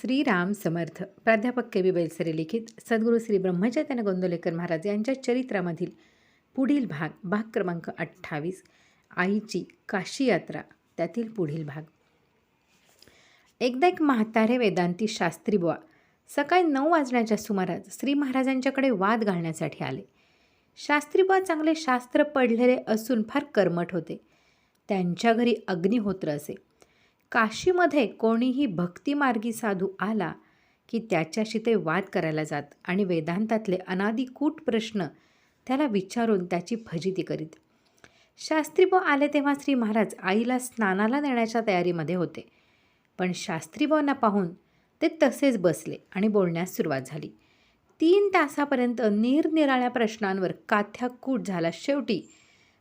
श्रीराम समर्थ प्राध्यापक के बी बैलसरे लिखित सद्गुरू श्री ब्रह्मचैतन्य गोंदवलेकर महाराज यांच्या चरित्रामधील पुढील भाग भाग क्रमांक अठ्ठावीस आईची काशी यात्रा त्यातील पुढील भाग. एकदा एक म्हातारे वेदांती शास्त्री बुवा सकाळी नऊ वाजण्याच्या सुमारास श्री महाराजांच्याकडे वाद घालण्यासाठी आले. शास्त्री बुवा चांगले शास्त्र पडलेले असून फार कर्मठ होते. त्यांच्या घरी अग्निहोत्र असे. काशीमध्ये कोणीही भक्तिमार्गी साधू आला की त्याच्याशी ते वाद करायला जात आणि वेदांतातले अनादिकूट प्रश्न त्याला विचारून त्याची फजिती करीत. शास्त्रीभाऊ आले तेव्हा श्री महाराज आईला स्नानाला नेण्याच्या तयारीमध्ये होते. पण शास्त्रीभाऊंना पाहून ते तसेच बसले आणि बोलण्यास सुरुवात झाली. तीन तासापर्यंत निरनिराळ्या प्रश्नांवर काथ्याकूट झाला शेवटी.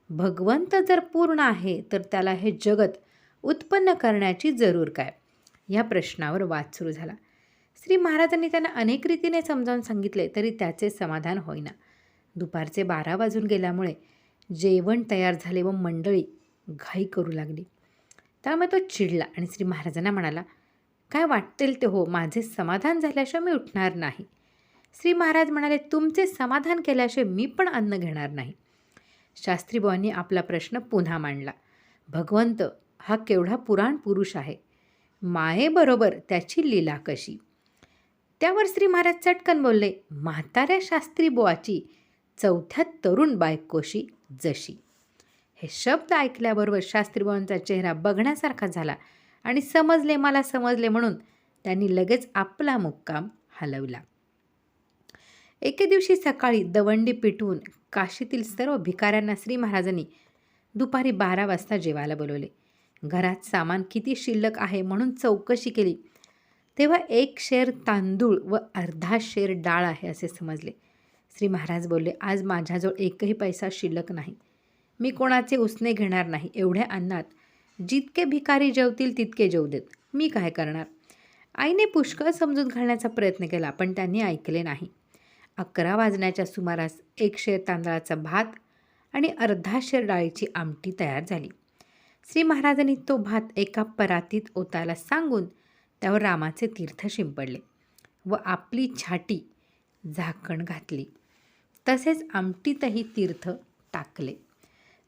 भगवंत जर पूर्ण आहे तर त्याला हे जगत उत्पन्न करण्याची जरूर काय? या प्रश्नावर वाद सुरू झाला. श्री महाराजांनी त्यांना अनेक रीतीने समजावून सांगितले तरी त्याचे समाधान होईना. दुपारचे बारा वाजून गेल्यामुळे जेवण तयार झाले व मंडळी घाई करू लागली. त्यामुळे तो चिडला आणि श्री महाराजांना म्हणाला काय वाटेल ते हो माझे समाधान झाल्याशिवाय मी उठणार नाही. श्री महाराज म्हणाले तुमचे समाधान केल्याशिवाय मी पण अन्न घेणार नाही. शास्त्रीबाबांनी आपला प्रश्न पुन्हा मांडला. भगवंत हा केवढा पुराण पुरुष आहे. मायेबरोबर त्याची लीला कशी? त्यावर श्री महाराज चटकन बोलले म्हाताऱ्या शास्त्री बोआची चौथ्या तरुण बायकोशी जशी. हे शब्द ऐकल्याबरोबर शास्त्रीबोवांचा चेहरा बघण्यासारखा झाला आणि समजले मला समजले म्हणून त्यांनी लगेच आपला मुक्काम हलवला. एके दिवशी सकाळी दवंडी पिटवून काशीतील सर्व भिकाऱ्यांना श्री महाराजांनी दुपारी बारा वाजता जेवायला बोलवले. घरात सामान किती शिल्लक आहे म्हणून चौकशी केली. तेव्हा एक शेर तांदूळ व अर्धा शेर डाळ आहे असे समजले. श्री महाराज बोलले आज माझ्याजवळ एकही पैसा शिल्लक नाही. मी कोणाचे उसने घेणार नाही. एवढ्या अन्नात जितके भिकारी जेवतील तितके जेवू देत. मी काय करणार? आईने पुष्कळ समजून घालण्याचा प्रयत्न केला पण त्यांनी ऐकले नाही. अकरा वाजण्याच्या सुमारास एक शेर तांदळाचा भात आणि अर्धा शेर डाळीची आमटी तयार झाली. श्री महाराजांनी तो भात एका परातीत ओतायला सांगून त्यावर रामाचे तीर्थ शिंपडले व आपली छाटी झाकण घातली. तसेच आमटीतही तीर्थ टाकले.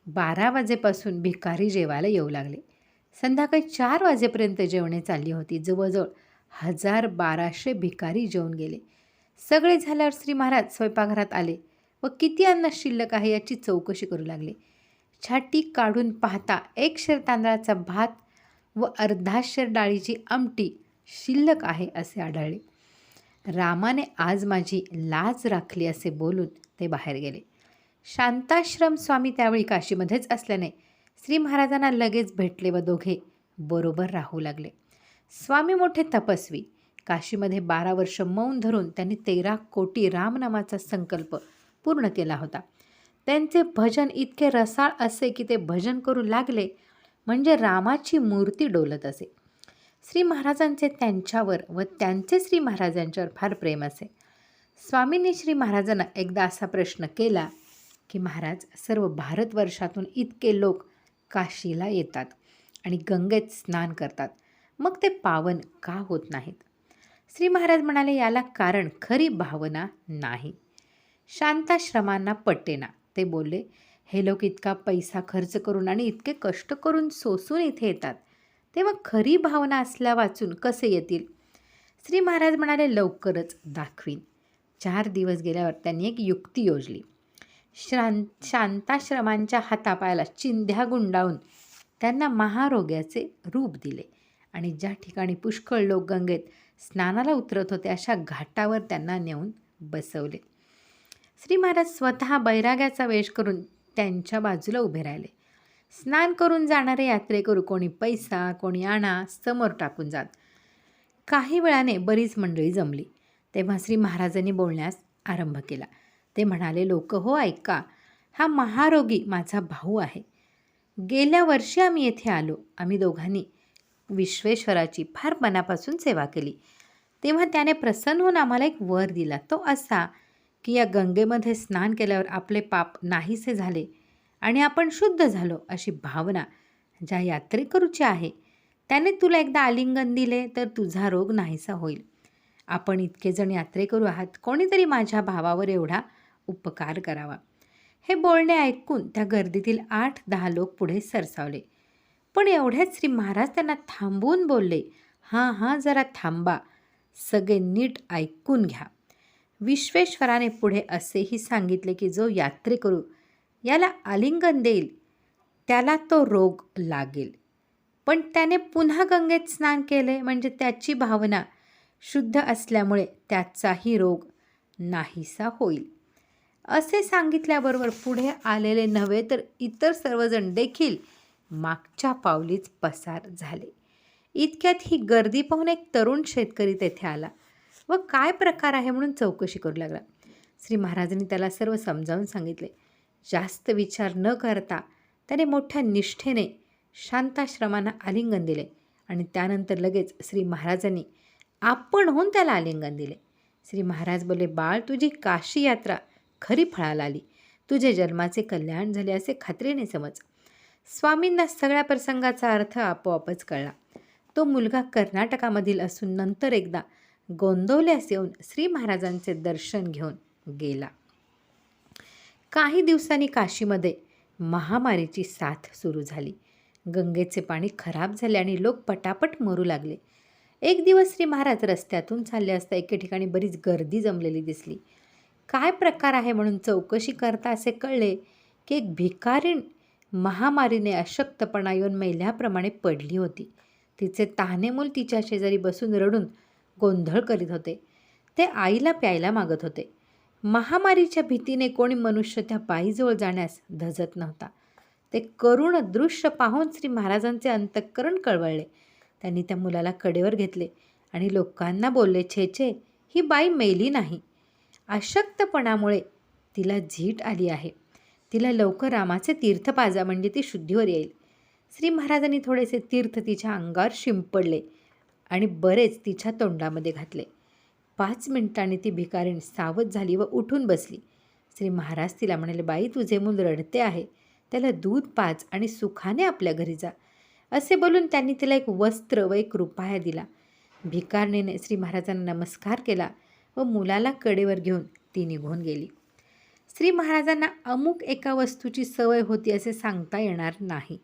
बारा वाजेपासून भिकारी जेवायला येऊ लागले. संध्याकाळी चार वाजेपर्यंत जेवणे चालली होती. जवळजवळ हजार बाराशे भिकारी जेवून गेले. सगळे झाल्यावर श्री महाराज स्वयंपाकघरात आले व किती अन्न शिल्लक आहे याची चौकशी करू लागले. छाटी काढून पाहता एक शेर तांदळाचा भात व अर्धा शेर डाळीची आमटी शिल्लक आहे असे आढळले. रामाने आज माझी लाज राखली असे बोलून ते बाहेर गेले. शांताश्रम स्वामी त्यावेळी काशीमध्येच असल्याने श्री महाराजांना लगेच भेटले व दोघे बरोबर राहू लागले. स्वामी मोठे तपस्वी. काशीमध्ये बारा वर्ष मौन धरून त्यांनी तेरा कोटी रामनामाचा संकल्प पूर्ण केला होता. त्यांचे भजन इतके रसाळ असे की ते भजन करू लागले म्हणजे रामाची मूर्ती डोलत असे. श्री महाराजांचे त्यांच्यावर व त्यांचे श्री महाराजांच्यावर फार प्रेम असे. स्वामींनी श्री महाराजांना एकदा असा प्रश्न केला की महाराज सर्व भारतवर्षातून इतके लोक काशीला येतात आणि गंगेत स्नान करतात. मग ते पावन का होत नाहीत? श्री महाराज म्हणाले याला कारण खरी भावना नाही. शांताश्रमांना पटेना. ते बोलले हे लोक इतका पैसा खर्च करून आणि इतके कष्ट करून सोसून इथे येतात. तेव्हा खरी भावना असल्या वाचून कसे येतील? श्री महाराज म्हणाले लवकरच दाखवीन. चार दिवस गेल्यावर त्यांनी एक युक्ती योजली. श्रां शांताश्रमांच्या हातापायाला चिंध्या गुंडाळून त्यांना महारोग्याचे रूप दिले आणि ज्या ठिकाणी पुष्कळ लोक गंगेत स्नानाला उतरत होते अशा घाटावर त्यांना नेऊन बसवले. श्री महाराज स्वतः बैराग्याचा वेश करून त्यांच्या बाजूला उभे राहिले. स्नान करून जाणारे यात्रेकरू कोणी पैसा कोणी आणा समोर टाकून जात. काही वेळाने बरीच मंडळी जमली. तेव्हा श्री महाराजांनी बोलण्यास आरंभ केला. ते म्हणाले लोक हो ऐका. हा महारोगी माझा भाऊ आहे. गेल्या वर्षी आम्ही येथे आलो. आम्ही दोघांनी विश्वेश्वराची फार मनापासून सेवा केली. तेव्हा त्याने प्रसन्न होऊन आम्हाला एक वर दिला. तो असा की या गंगेमध्ये स्नान केल्यावर आपले पाप नाहीसे झाले आणि आपण शुद्ध झालो अशी भावना ज्या यात्रेकरूची आहे त्याने तुला एकदा आलिंगन दिले तर तुझा रोग नाहीसा होईल. आपण इतके जण यात्रेकरू आहात कोणीतरी माझ्या भावावर एवढा उपकार करावा. हे बोलणे ऐकून त्या गर्दीतील आठ दहा लोक पुढे सरसावले. पण एवढ्याच श्री महाराज त्यांना थांबवून बोलले हां हां जरा थांबा. सगळे नीट ऐकून घ्या. विश्वेश्वराने पुढे असेही सांगितले की जो यात्रेकरू याला आलिंगन देईल त्याला तो रोग लागेल. पण त्याने पुन्हा गंगेत स्नान केले म्हणजे त्याची भावना शुद्ध असल्यामुळे त्याचाही रोग नाहीसा होईल. असे सांगितल्याबरोबर पुढे आलेले नव्हे तर इतर सर्वजण देखील मागच्या पावलीच पसार झाले. इतक्यात ही गर्दी पाहून एक तरुण शेतकरी तेथे आला. व काय प्रकार आहे म्हणून चौकशी करू लागला. श्री महाराजांनी त्याला सर्व समजावून सांगितले. जास्त विचार न करता त्याने मोठ्या निष्ठेने शांताश्रमांना आलिंगन दिले आणि त्यानंतर लगेच श्री महाराजांनी आपण होऊन त्याला आलिंगन दिले. श्री महाराज बोलले बाळ तुझी काशी यात्रा खरी फळाला आली. तुझे जन्माचे कल्याण झाले असे खात्रीने समज. स्वामींना सगळ्या प्रसंगाचा अर्थ आपोआपच कळला. तो मुलगा कर्नाटकामधील असून नंतर एकदा गोंदवल्यास येऊन श्री महाराजांचे दर्शन घेऊन गेला. काही दिवसांनी काशीमध्ये महामारीची साथ सुरू झाली. गंगेचे पाणी खराब झाले आणि लोक पटापट मरू लागले. एक दिवस श्री महाराज रस्त्यातून चालले असता एके ठिकाणी बरीच गर्दी जमलेली दिसली. काय प्रकार आहे म्हणून चौकशी करता असे कळले की एक भिकारीण महामारीने अशक्तपणा येऊन मैल्याप्रमाणे पडली होती. तिचे तहाने मूल तिच्या शेजारी बसून रडून गोंधळ करीत होते. ते आईला प्यायला मागत होते. महामारीच्या भीतीने कोणी मनुष्य त्या बाईजवळ जाण्यास धजत नव्हता. ते करुण दृश्य पाहून श्री महाराजांचे अंतःकरण कळवळले. त्यांनी त्या मुलाला कडेवर घेतले आणि लोकांना बोलले छे छे ही बाई मेली नाही. अशक्तपणामुळे तिला झीट आली आहे. तिला लवकर रामाचे तीर्थ पाजा म्हणजे ती शुद्धीवर येईल. श्री महाराजांनी थोडेसे तीर्थ तिच्या अंगावर शिंपडले. आणि बरेच तिच्या तोंडामध्ये घातले. पाच मिनिटांनी ती भिकारीण सावध झाली व उठून बसली. श्री महाराज तिला म्हणाले बाई तुझे मूल रडते आहे. त्याला दूध पाच आणि सुखाने आपल्या घरी जा. असे बोलून त्यांनी तिला एक वस्त्र व एक रुपाया दिला. भिकारणीने श्री महाराजांना नमस्कार केला व मुलाला कडेवर घेऊन ती निघून गेली. श्री महाराजांना अमुक एका वस्तूची सवय होती असे सांगता येणार नाही.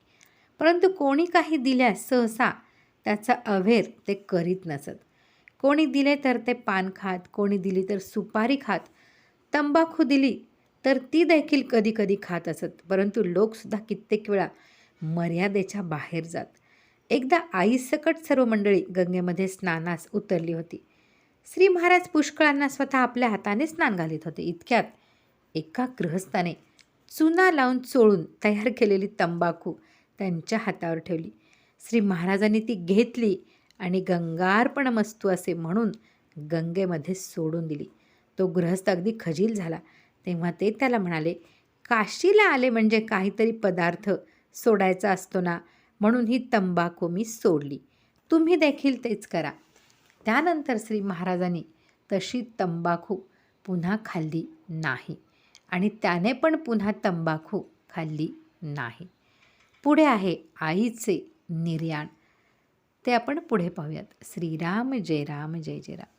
परंतु कोणी काही दिल्यास सहसा त्याचा अवेर ते करीत नसत. कोणी दिले तर ते पान खात कोणी दिली तर सुपारी खात. तंबाखू दिली तर ती देखील कधी कधी खात असत परंतु लोकसुद्धा कित्येक वेळा मर्यादेच्या बाहेर जात. एकदा आईसकट सर्व मंडळी गंगेमध्ये स्नानास उतरली होती. श्री महाराज पुष्कळांना स्वतः आपल्या हाताने स्नान घालीत होते. इतक्यात एका गृहस्थाने चुना लावून चोळून तयार केलेली तंबाखू त्यांच्या हातावर ठेवली. श्री महाराजांनी ती घेतली आणि गंगार्पण मस्तू असे म्हणून गंगेमध्ये सोडून दिली. तो गृहस्थ अगदी खजील झाला. तेव्हा ते त्याला म्हणाले काशीला आले म्हणजे काहीतरी पदार्थ सोडायचा असतो ना म्हणून ही तंबाखू मी सोडली. तुम्ही देखील तेच करा. त्यानंतर श्री महाराजांनी तशी तंबाखू पुन्हा खाल्ली नाही आणि त्याने पण पुन्हा तंबाखू खाल्ली नाही. पुढे आहे आईचे निर्याण ते आपण पुढे पाहूयात. श्रीराम जय राम जय जय राम.